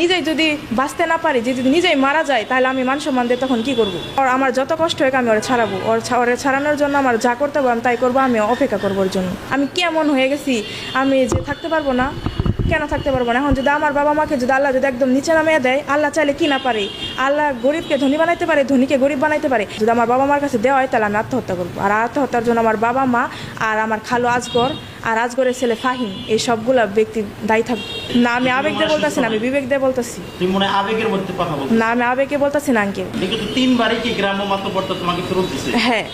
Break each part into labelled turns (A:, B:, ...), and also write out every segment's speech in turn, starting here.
A: নিজেই যদি বাঁচতে না পারি, যে যদি নিজেই মারা যায়, তাহলে আমি মান সম্মান দিয়ে তখন কি করব? ওর আমার যত কষ্ট হোক আমি ওরা ছাড়াবো। ওর ওরা ওরে ছাড়ানোর জন্য আমার যা করতে হবে আমি তাই করব আমি অপেক্ষা করবোর জন্য। আমি কেমন হয়ে গেছি, আমি যে থাকতে পারব না কেন থাকতে পারব না? এখন যদি আমার বাবা মাকে যদি আল্লাহ যদি একদম নিচে নামিয়ে দেয় আল্লাহ চাইলে কি না পারে? আল্লাহ গরিবকে ধনী বানাইতে পারে ধনীকে গরিব বানাইতে পারে। যদি আমার বাবা মার কাছে দেওয়া হয় তাহলে আমি আত্মহত্যা করব। আর আত্মহত্যার জন্য আমার বাবা মা আর আমার খালো আজগর আর আজগরের ছেলে ফাহিম এই সবগুলা ব্যক্তি দায়ী থাকবে না আমি আবেগ দিয়ে বলতেছি না আমি বিবেক দিয়ে বলতেছি।
B: তুমি মনে আবেগের মধ্যে কথা বলছো
A: না আমি আবেগে বলতেছি না আঙ্কেল।
B: কিন্তু তিনবারই কি গ্রাম্য মাতব্বরটা তোমাকে ফেরত দিছে?
A: হ্যাঁ।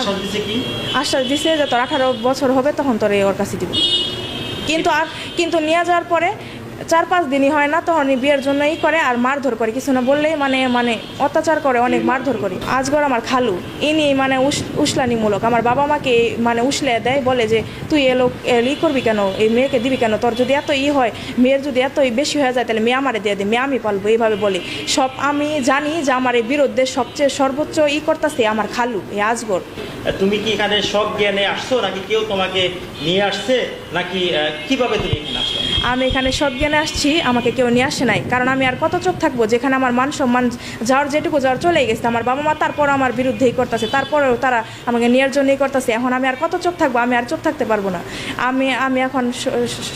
B: আশ্বাস দিছে কি?
A: আশ্বাস দিছে যে তোর আঠারো বছর হবে তখন তোর ওর কাছে দিব। কিন্তু আর কিন্তু নিয়ে যাওয়ার পরে চার পাঁচ দিনই হয় না তখন বিয়ের জন্যই করে আর মারধর করে। কিছু না বললেই মানে মানে অত্যাচার করে, অনেক মারধর করে। আজগর আমার খালু, ইনি মানে উস- উসলানিমূলক। আমার বাবা মাকে মানে উসলে দেয়, বলে যে, তুই এ লোক ই করবি কেন? এই মেয়েকে দিবি কেন? তোর যদি এত ই হয়, মেয়ের যদি এত বেশি হয়ে যায়, তাহলে মেয়ে আমারে দিয়ে দে, মেয়ে আমি পালবো। এইভাবে বলে। সব আমি জানি যে, আমার এই বিরুদ্ধে সবচেয়ে সর্বোচ্চ ই করতেছে আমার খালু, এই আজগর।
B: তুমি কি এখানে সব জ্ঞানে আসছো? নাকি কেউ তোমাকে নিয়ে আসছে? নাকি কীভাবে তুমি এখানে আসছো?
A: আমি এখানে সব জ্ঞানে আসছি, আমাকে কেউ নিয়ে আসে নাই। কারণ আমি আর কত চোখ থাকব, যেখানে আমার মান সম্মান যাওয়ার যেটুকু যাওয়ার চলে গেছে, আমার বাবা মা তারপর আমার বিরুদ্ধেই করতেছে, তারপরেও তারা আমাকে নেওয়ার জন্যই করতেছে। এখন আমি আর কত চোখ থাকব, আমি আর চোখ থাকতে পারব না। আমি আমি এখন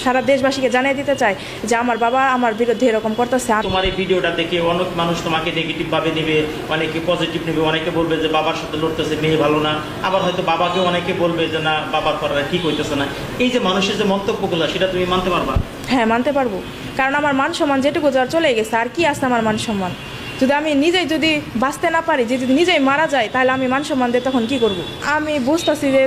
A: সারা দেশবাসীকে জানিয়ে দিতে চাই যে আমার বাবা আমার বিরুদ্ধে এরকম করতেছে।
B: তোমার এই ভিডিওটা দেখে অনেক মানুষ তোমাকে নেগেটিভভাবে নেবে, অনেকে পজিটিভ নেবে, অনেকে বলবে যে বাবার সাথে লড়তেছে, মেয়ে ভালো না। আবার হয়তো বাবাকেও অনেকে বলবে যে না বাবার করার ঠিক হইতেছে না। এই যে মানুষের যে মন্তব্যগুলো, সেটা তুমি মানতে পারবা?
A: হ্যাঁ মানতে পারব। কারণ আমার মান সম্মান যেটুকু যাওয়ার চলে গেছে, আর কি আছে আমার মান সম্মান? যদি আমি নিজেই যদি বাঁচতে না পারি, যে যদি নিজেই মারা যায়, তাহলে আমি মান সম্মান দিয়ে তখন কি করব? আমি বুঝতেছি যে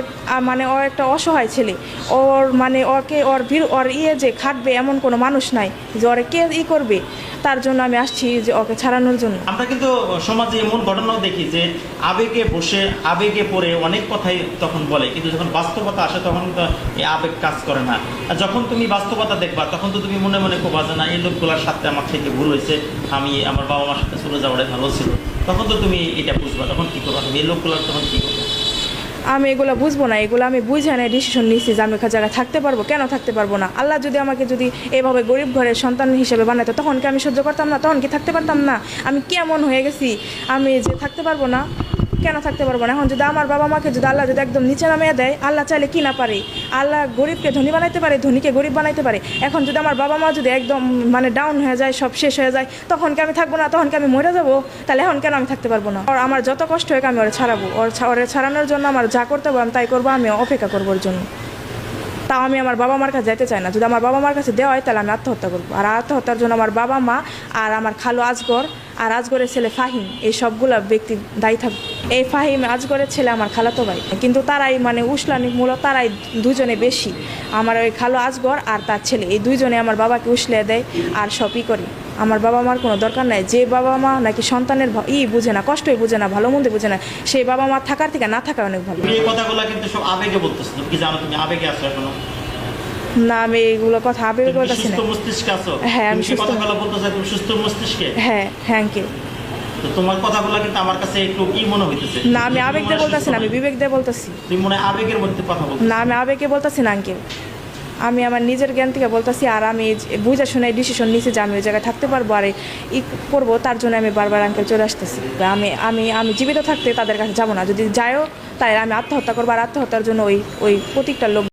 A: মানে ও একটা অসহায় ছেলে। ওর মানে ওকে ওর ভিড় ওর ইয়ে যে খাটবে এমন কোনো মানুষ নাই যে ওরে কে ই করবে। তার জন্য আমি আসছি যে ওকে ছাড়ানোর জন্য।
B: আমরা কিন্তু সমাজে এমন ঘটনাও দেখি যে, আবেগে বসে, আবেগে পড়ে অনেক কথাই তখন বলে, কিন্তু যখন বাস্তবতা আসে তখন এই আবেগ কাজ করে না। আর যখন তুমি বাস্তবতা দেখবা, তখন তো তুমি মনে মনে খুব যে না, এই লোকগুলোর সাথে আমার থেকে ভুল হয়েছে, আমি আমার বাবা মার সাথে চলে যাওয়াটাই ভালো ছিল। তখন তো তুমি এটা বুঝবা, তখন কী করবা? তুমি এই লোকগুলো তখন কী
A: আমি এগুলো বুঝব না, এগুলো আমি বুঝে না ডিসিশন নিচ্ছি যে আমি জায়গায় থাকতে পারব, কেন থাকতে পারব না? আল্লাহ যদি আমাকে যদি এভাবে গরিব ঘরের সন্তান হিসেবে বানাতো তখন কি আমি সহ্য করতাম না? তখন কি থাকতে পারতাম না? আমি কেমন হয়ে গেছি? আমি যে থাকতে পারব না কেন থাকতে পারব না? এখন যদি আমার বাবা মাকে যদি আল্লাহ যদি একদম নিচে নামিয়ে দেয়, আল্লাহ চাইলে কি না পারে? আল্লাহ গরিবকে ধনী বানাইতে পারে, ধনীকে গরিব বানাইতে পারে। এখন যদি আমার বাবা মা যদি একদম মানে ডাউন হয়ে যায়, সব শেষ হয়ে যায়, তখন কি আমি থাকব না? তখন কি আমি মরে যাব? তাহলে এখন কেন আমি থাকতে পারব না? ওর আমার যত কষ্ট হোক আমি ওরা ছাড়াবো। ওর ওরা ছাড়ানোর জন্য আমার যা করতে হবে আমি তাই করব আমি অপেক্ষা করব ওর জন্য। তাও আমি আমার বাবা মার কাছে যেতে চাই না। যদি আমার বাবা মার কাছে দেওয়া হয়, তাহলে আমি আত্মহত্যা করব। আর আত্মহত্যার জন্য আমার বাবা মা আর আমার খালো আজগর আর আজগরের ছেলে ফাহিম, এই সবগুলা ব্যক্তি দায়ী থাকবে এই ফাহিম আজগরের ছেলে আমার খালাতো ভাই। কিন্তু তারাই মানে উসলানি মূলত তারাই দুজনে বেশি। আমার ওই খালো আজগর আর তার ছেলে, এই দুইজনে আমার বাবাকে উসলে দেয় আর সবই করে। আমার বাবা মার কোনো দরকার নাই। যে বাবা মা নাকি সন্তানের ই বুঝে না কষ্টই বুঝে না ভালো মন্দ বুঝে না সেই বাবা মা থাকার থেকে না থাকা অনেক ভালো।
B: এই কথাগুলো কিন্তু সব আবেগে বলতেছো। তুমি কি জানো তুমি আবেগে আছো এখনও?
A: না আমি এগুলো কথা আবেগ বলতেছি না।
B: মস্তিষ্কে আছো?
A: হ্যাঁ, আমি সুস্থ।
B: কথাগুলো বলতেছো তুমি সুস্থ মস্তিষ্কে?
A: হ্যাঁ থ্যাংক ইউ
B: তো তোমার কথাগুলো কিন্তু আমার কাছে একটু কি মনে হইতেছে।
A: না আমি আবেগ দিয়ে বলতেছি না আমি বিবেক দিয়ে বলতেছি।
B: তুমি মনে আবেগের মধ্যে কথা বলছো
A: না আমি আবেগে বলতেছি না আঙ্কেল আমি আমার নিজের জ্ঞান থেকে বলতেছি, আর আমি বুঝা শুনে ডিসিশন নিয়েছি যে আমি ওই জায়গায় থাকতে পারব আর ই করব, তার জন্য আমি বারবার আঙ্কেল চলে আসতেছি। আমি আমি আমি জীবিত থাকতে তাদের কাছে যাব না। যদি যায়ও তাই আমি আত্মহত্যা করব। আর আত্মহত্যার জন্য ওই ওই প্রতীকটা লোক